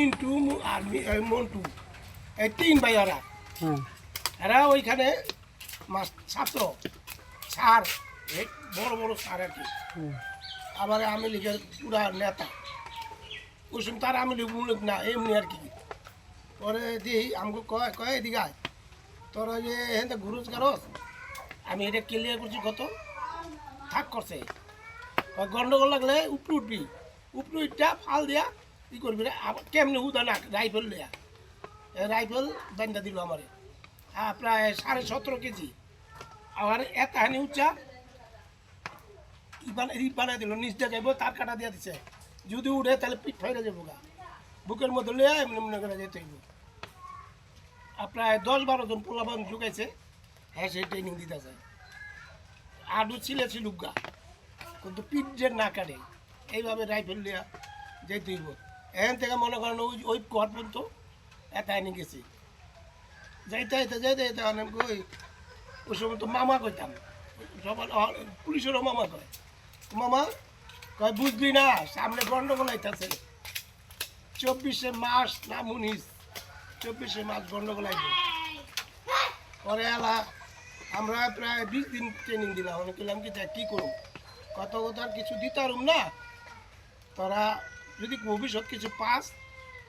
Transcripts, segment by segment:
মিন্টু আর মন্টু এই তিন ভাই ওরা। এরা ওইখানে মাস ছাত্র। স্যার বড় বড় স্যার আর কি। আবার আমি লীগের পুরা নেতা। ওই সময় তার আমি মূলক না এমনি আর কি। পরে দিই আমাকে কয় কয় এদিকে আয়। তোরা যে হেন ঘুরুস গারস আমি এটা ক্লিয়ার করছি কত? থাক করছে। গন্ডগোল লাগলে উপরে উঠবি। উপরে উঠটা ফাল দিয়া ই করবি রে? কেমনি উদা না রাইফেল লিয়া রাইফেল দান্ডা দিল আমারে। প্রায় সাড়ে সতেরো কেজি। আবার এত হানি উচ্চা। ই বানাই দিল, নিচ দিয়ে যাইব, তার কাটা দিয়ে দিছে। যদি উঠে তাহলে পিঠ ফাইরে যাব গা। বুকের মধ্যে লিয়ে এমনি মনে করে যেতে হইব। প্রায় দশ বারো জন পোলাবান ঢুকাইছে। হ্যাঁ সেই ট্রেনিং দিতেছে আডু ছিলে ছিলুক গা। কিন্তু পিঠ যে না কাটে, এইভাবে রাইফেল লিয়া যেতে হইব। এখান থেকে মনে করেন ওই ওই ঘর পর্যন্ত এটা এনে গেছি। যাইতে যাইতে যাইতে যাইতে অনেক ওই ওই সময় তো মামা কইতাম। সবার পুলিশেরও মামা কয়। মামা কয় বুঝবি না, সামনে গন্ডগোল আইতাছে। চব্বিশে মাস না উনিশ, চব্বিশে মাস গন্ডগোল আইব পরে এলা আমরা প্রায় বিশ দিন ট্রেনিং দিলাম। বললাম কি দেখ কী করুম? কত কথা কিছু দিতে পারুম না। তোরা যদি ভবিষ্যৎ কিছু পাস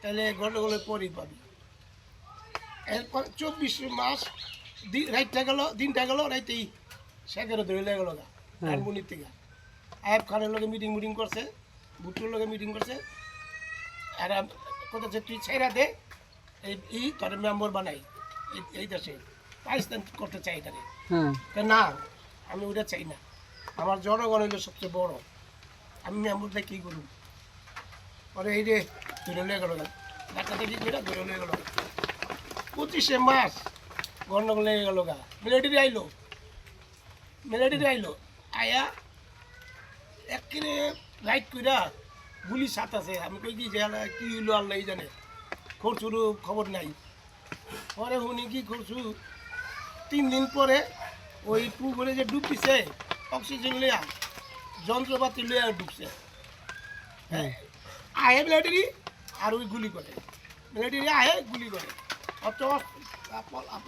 তাহলে গন্ডগোলের পরই পাবি। এরপর চব্বিশে মাস রাইটটা গেল দিনটা গেল রাইতেই সেখানে ধরে লেগে গেল গা হ্যাঁ। থেকে। আয়ব খানের লগে মিটিং মিটিং করছে ভুট্টোর লগে মিটিং করছে। আর কথা তুই ছেড়া দে এই তোর মেম্বার বানাই এই- দেশে। পাকিস্তান করতে চাই তারে তা না আমি ওটা চাই না। আমার জনগণ হইল সবচেয়ে বড়। আমি মেম্বরটা কী করুন পরে এই যে ধরে লেগে গেল। ডাক্তার দেখি যেটা ধরে লেগে গেল। পঁচিশে মাস গন্ডগোল লেগে গেল গা। মিলিটারি আইলো। মিলিটারি আইলো। আয়া একেবারে রাইট কইরা গুলি সাত আছে আমি কই কি যে কি হইল আল্লাহ জানে। খরচুরও খবর নাই। পরে শুনি কি করছু? তিন দিন পরে ওই পুকুরে যে ডুব দিছে অক্সিজেন লিয়া যন্ত্রপাতি লিয়া ডুবছে। হ্যাঁ। আহে মিলিটারি আর ওই গুলি করে। মিলিটারি আহে গুলি করে। অত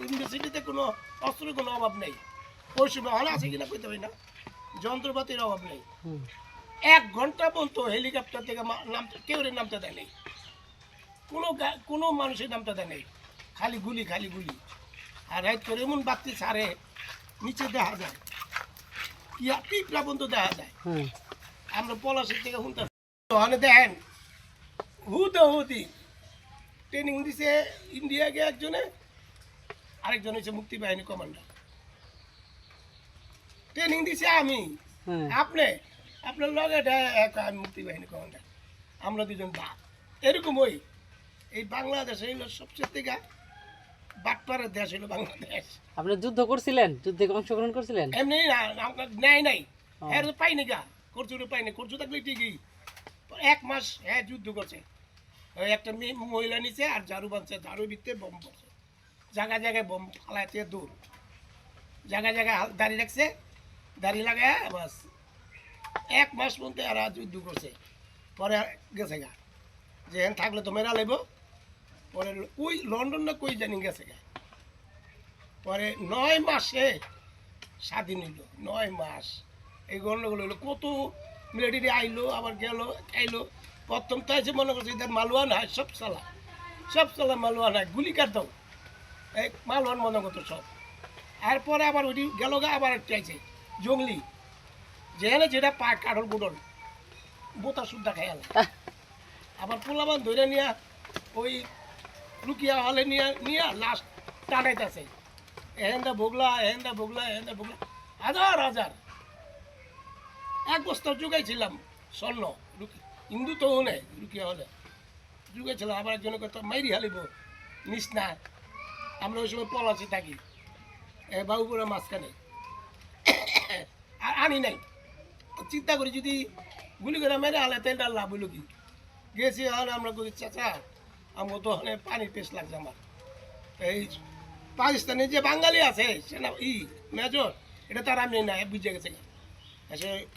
ইউনিভার্সিটিতে কোনো অস্ত্রের কোনো অভাব নেই ওই সময় হলে আছে কিনা কইতে পারি না। যন্ত্রপাতির অভাব নেই। এক ঘণ্টা পর্যন্ত হেলিকপ্টার থেকে নামতে কেউ নামতে দেয় নেই। কোনো কোনো মানুষের নামতে দেয় নেই। খালি গুলি খালি গুলি। আর রাইট করে এমন বাতি ছাড়ে নিচে দেখা যায়। পিঁপড়া পর্যন্ত দেখা যায়। আমরা পলাশের থেকে শুনতে দেখেন হুদ হুদি ট্রেনিং দিছে ইন্ডিয়াকে একজনে আরেকজন হচ্ছে মুক্তি বাহিনী কমান্ডার ট্রেনিং দিছে আমি। হ্যাঁ। আপনি আপনার লগে আমি মুক্তি বাহিনী কমান্ডার আমরা দুজন বাপ এরকম ওই এই বাংলাদেশ হইল সবচেয়ে থেকে বাটপাড়ের দেশ হইল বাংলাদেশ। আপনি যুদ্ধ করছিলেন? যুদ্ধে অংশগ্রহণ করছিলেন? এমনি না আপনার নেয় নাই। হ্যাঁ পাইনি গা। করছু পাইনি। করছু থাকলে ঠিকই। এক মাস হ্যাঁ যুদ্ধ করছে। ওই একটা মেয়ে মহিলা নিচে আর ঝাড়ু বাঁধছে, ঝাড়ু দিতে বোম পড়ছে। জায়গায় জায়গায় বোম ফালাইতে দূর। জায়গায় জায়গায় দাঁড়িয়ে রাখছে দাঁড়িয়ে লাগায় বাস। এক মাস পর্যন্ত এরা যুদ্ধ করছে। পরে গেছে গা। যে হেন থাকলে তো মেরা লেব। পরে ওই লন্ডন না কই জানি গেছে গা। পরে নয় মাসে স্বাধীন হইল, নয় মাস। এই গন্ডগোল হইল। কত মিলিটারি আইলো, আবার গেল খাইলো প্রথম তো আছে মনে করছে এদের মালওয়ান হয় সব সালা সব সালা মালওয়ান হয় গুলি কাট দাও? এই মালওয়ান মনে করতো সব। এরপরে আবার ওইটি গেল গা আবার একটা আছে জঙ্গলি। যেখানে যেটা পায় কাঠল কুটল বোতা সুদ্ধা খাইয়াল আবার পোলাবান ধরে নিয়া ওই লুকিয়া হলে নিয়ে নিয়ে লাস্ট টানাইতেছে। এহেন্দা ভোগলা এহেন্দা ভোগলা এহেন্দা ভোগলা। হাজার হাজার। এক বস্তা জুগাইছিলাম স্বর্ণ। হিন্দু তো নেই লুকিয়া হলে জুগাইছিলাম আবার একজনে কত মাইরি হালিব, নিস না। আমরা ওই সময় পলাশি থাকি বাবুপুরের মাঝখানে। আর আনি নাই। চিন্তা করি যদি গুলি করে মেরে হালে তেলটা লাভ হইল কি? গেছি হলে আমরা করি চাচা, আমার তো ওখানে পানির পেস লাগছে আমার। এই পাকিস্তানে যে বাঙালি আছে সেনা ই, মেজর, এটা তার আমি না বুঝে গেছে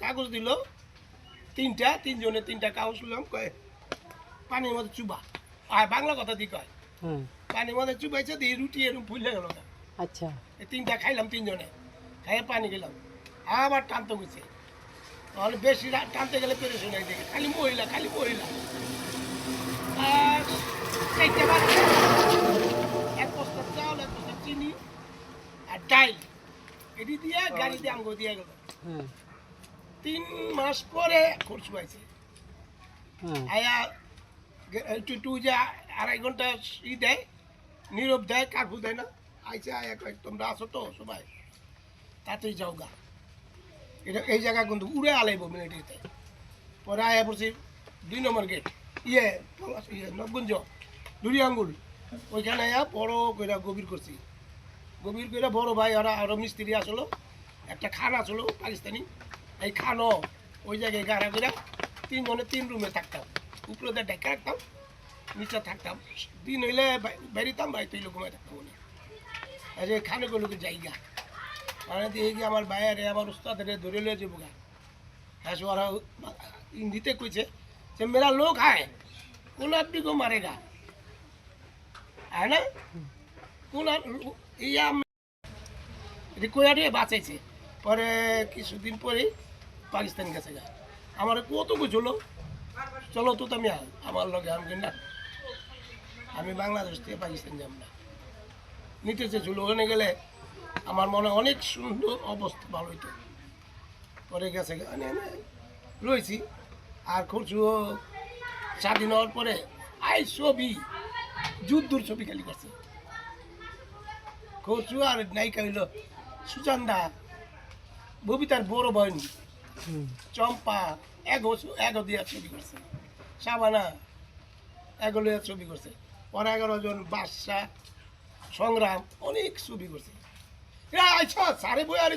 কাগজ দিল তিনটা তিনজনে তিনটা কাগজ নিলাম কয়ে পানির মধ্যে চুবা। আর বাংলা কথা দি কয় হ্যাঁ পানি মধ্যে চুবাইছে দিয়ে রুটি এরকম ফুলে গেল আচ্ছা। তিনটা খাইলাম তিনজনে খাইয়ে পানি খেলাম আবার টানতে বুঝছে তাহলে বেশি টানতে গেলে পেরে শোনাই দেখে খালি মহিলা খালি মহিলা। আর এক বস্তা চাউল এক বস্তা চিনি আর ডাইল। এটি দিয়ে গাড়ি দিয়ে আমগো দিয়ে গেল। তিন মাস পরে খরচ পাইছে হ্যাঁ। আয়া একটু একটু যে আড়াই ঘণ্টা ই দেয় নীরব দেয় কাকু দেয় না। আইসে আয়া কয় তোমরা আসো তো সবাই তাতেই যাও গা। এটা এই জায়গা কিন্তু উড়ে আলাইব মিলিটারিতে। পরে আয়া পড়ছি দুই নম্বর গেট। ইয়ে ইয়ে নবগুঞ্জ দুরি আঙ্গুল ওইখানে আয়া বড় কইরা গভীর করছি। গভীর কইরা বড় ভাই ওরা আরও মিস্ত্রি আসলো একটা খান আসলো পাকিস্তানি। এই খানও ওই জায়গায় গাড়া কইরা তিনজনে তিন রুমে থাকতাম। উপরে ডেকে রাখতাম, নিচে থাকতাম। দিন হইলে বেরিতাম বাড়িতে হইলে ঘুমাই থাকতাম বলে আর খানে গুলোকে জায়গা। মানে দিয়ে গিয়ে আমার বাইরে আমার উস্তাদের ধরে লিয়ে যাব গা। হ্যাঁ ওরা হিন্দিতে কইছে যে মেরা লোক है কোন আদমি কো মারেগা है না? কোন ইয়া এটি কোয়ারে বাঁচাইছে। পরে কিছুদিন পরে পাকিস্তান গেছে গা আমার কত বুঝলো চলো তো তুমি আমার লগে আমি না, আমি বাংলাদেশ থেকে পাকিস্তান যাব না। নিতে চেয়েছিল ওখানে গেলে আমার মনে অনেক সুন্দর অবস্থা, ভালো হইতো। পরে গেছে রয়েছি আর খরচু স্বাধীন হওয়ার পরে আই ছবি, যুদ্ধর ছবি খালি করছে। খরচু আর নায়িকা হইল সুচন্দা, ববিতার বড় হুম চম্পা, এগো এগো দিয়া ছবি করছে। সাবানা এগো লিয়া ছবি করছে। পরে এগারো জন বাদশা সংগ্রাম, অনেক ছবি করছে। সারে বই আর